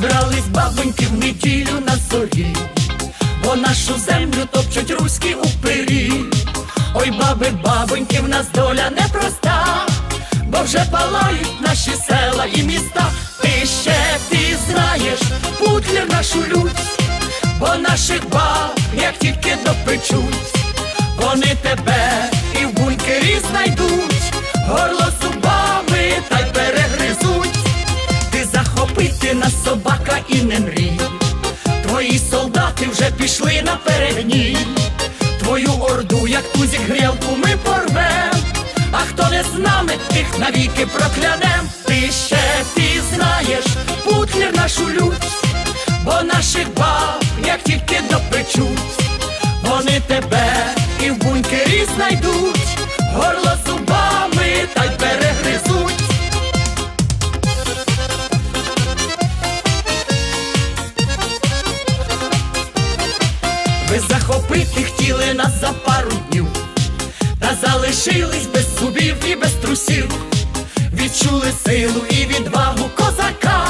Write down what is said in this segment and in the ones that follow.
Зібрались бабоньки в неділю на зорі, бо нашу землю топчуть руські упирі. Ой, баби, бабоньки, в нас доля непроста, бо вже палають наші села і міста. Ти ще ти знаєш, путлір нашу лють, бо наших баб, як тільки допечуть, вони тебе і в бункері знайдуть, і не мрій. Твої солдати вже пішли на передній. Твою орду, як тузік грілку, ми порвем. А хто не з нами, тих навіки проклянем. Ти ще ти знаєш, путлір нашу лють, бо наших баб, як тільки допечуть, вони тебе і в бункері знайдуть, горло Ви захопити хотіли нас за пару днів, та залишились без зубів і без трусів, відчули силу і відвагу козака,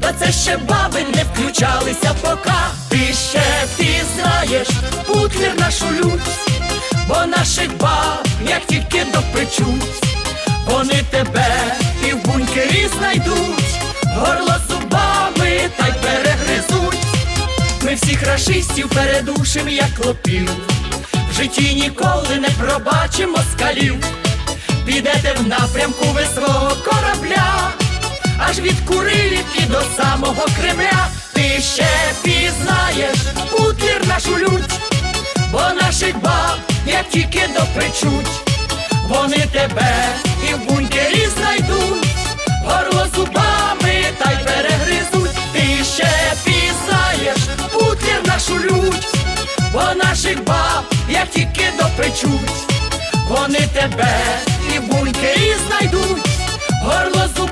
та це ще баби не включалися пока. Ти ще ти знаєш, путлір нашу лють, бо наших баб, як тільки допечуть, вони тебе і в бункері знайдуть, горло зубами та й перегризуть. Ми всіх рашистів передушим, як клопів. В житті ніколи не пробачимо скалів. Підете в напрямку ви свого корабля, аж від Курилів і до самого Кремля. Ти ще пізнаєш путлір нашу лють, бо наших баб, як тільки допечуть, вони тебе і в бункері знайдуть, наших баб, як тільки допечуть, вони тебе і буньки, і знайдуть, горло зубами.